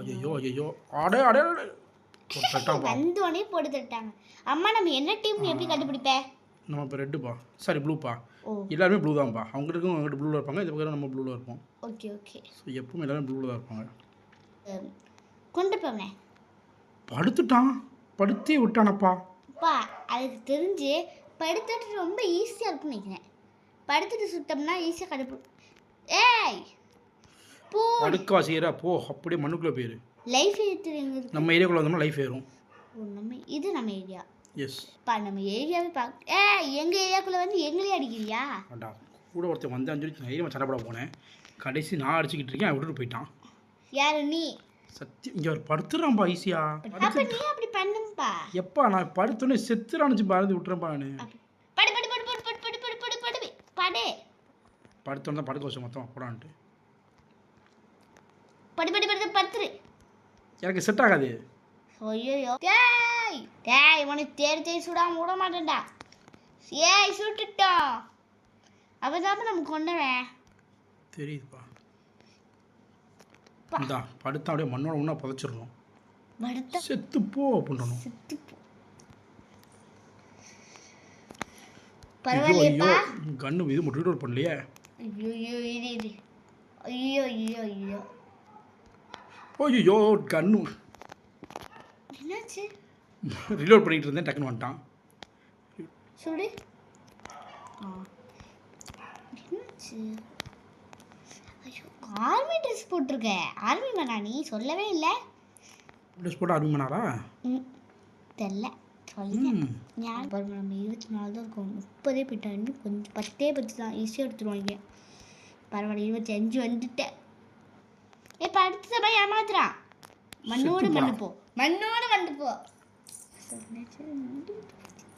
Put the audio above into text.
ஐயோ. ஐயோ அடே அடே வந்தோடனே போட்டு தட்டாங்க. அம்மா நம்ம என்ன டீம் எப்படி கண்டுபிடிப்ப? நம்ம இப்போ ரெட்டுப்பா சாரி ப்ளூப்பா எல்லாருமே ப்ளூ தான்ப்பா அவங்க இருக்கும் அவங்ககிட்ட ப்ளூவில் இருப்பாங்க பக்கம் நம்ம ப்ளூவில் இருப்போம். Okay okay. ஸோ எப்பவும் எல்லாரும் ப்ளூவில் தான் இருப்பாங்க. கொண்டு போவனே படுத்துட்டான். படுத்தே விட்டானப்பா. அப்பா அதுக்கு தெரிஞ்சு படுத்துட்டு ரொம்ப ஈஸியாக இருக்கும்னு நினைக்கிறேன். படுத்துட்டு சுட்டோம்னா ஈஸியாக கண்டுபிடி ஏய்! பூ படுக்கவா செய்கிறா போ அப்படியே மண்ணுக்குள்ளே போயிரு லைஃப் இருக்கு நம்ம ஏரியாக்குள்ளே வந்தோம்னா லைஃப் ஏறும் நம்ம இது நம்ம ஏரியா எஸ் பா நம்ம ஏரியாவே பார்க்க ஏ எங்கள் ஏரியாக்குள்ளே வந்து எங்களே அடிக்கிறியா அடா கூட ஒருத்தன் வந்து அஞ்சு சொல்லி சண்டை போட போனேன் கடைசி நான் அடிச்சுக்கிட்டு இருக்கேன் விட்டுட்டு போயிட்டான் யாரு நீ சத்தியம் இங்கே அவர் படுத்துறான்ப்பா ஈஸியா அப்ப நீ அப்படி பண்ணுப்பா எப்பா நான் படுத்தோன்னே செத்துறானுச்சு பாரதி விட்டுறேன்ப்பா நான் படு படு படு படு படு படு படு படு படு படு படுத்தோன்னு தான் படுக்க வச்சோம் மொத்தம் போடான்ட்டு படு படு படு படுத்துரு. எனக்கு செட் ஆகாது? ஐயோ டேய் டேய் உனக்கு தேடி தேடி சுடாம விட மாட்டேன்டா. ஏய் சுட்டுட்டோம் அப்பதான் நம்ம கொண்டுவேன் தெரியுதுப்பா. இந்தா படுத்தா அப்படியே மண்ணோட ஒன்றா புதைச்சிடணும். படுத்த. செத்து போ அப்படின்றணும். செத்து போ. ஐயோ பரவாயில்லையப்பா. கண்ணு இது மட்டும் பண்ணலையே. ஐயோ ஐயோ ஐயோ ஐயோ ஐயோ ஐயோ கண்ணு. என்னாச்சு? ரீலோட் பண்ணிட்டு இருந்தேன் டக்குன்னு வந்துட்டான். சுடு ஆர்மி ட்ரெஸ் போட்டிருக்க. ஆர்மி மேனா நீ? சொல்லவே இல்லை. ட்ரெஸ் போட்டு அருமை பண்ணாரா ம். தெரில. ஞாபகம் பாருங்க, நம்ம இருபத்தி நாலு தான் இருக்கோம். முப்பதே போயிட்டா இன்னும் கொஞ்சம் பத்தே பத்து தான் ஈஸியாக எடுத்துருவாங்க பரவாயில்ல இருபத்தி அஞ்சு வந்துட்டேன். இப்போ அடுத்த சபை ஏமாத்துறான் மண்ணோடு மண்ணு போ. மண்ணோடு மண்ணு போ.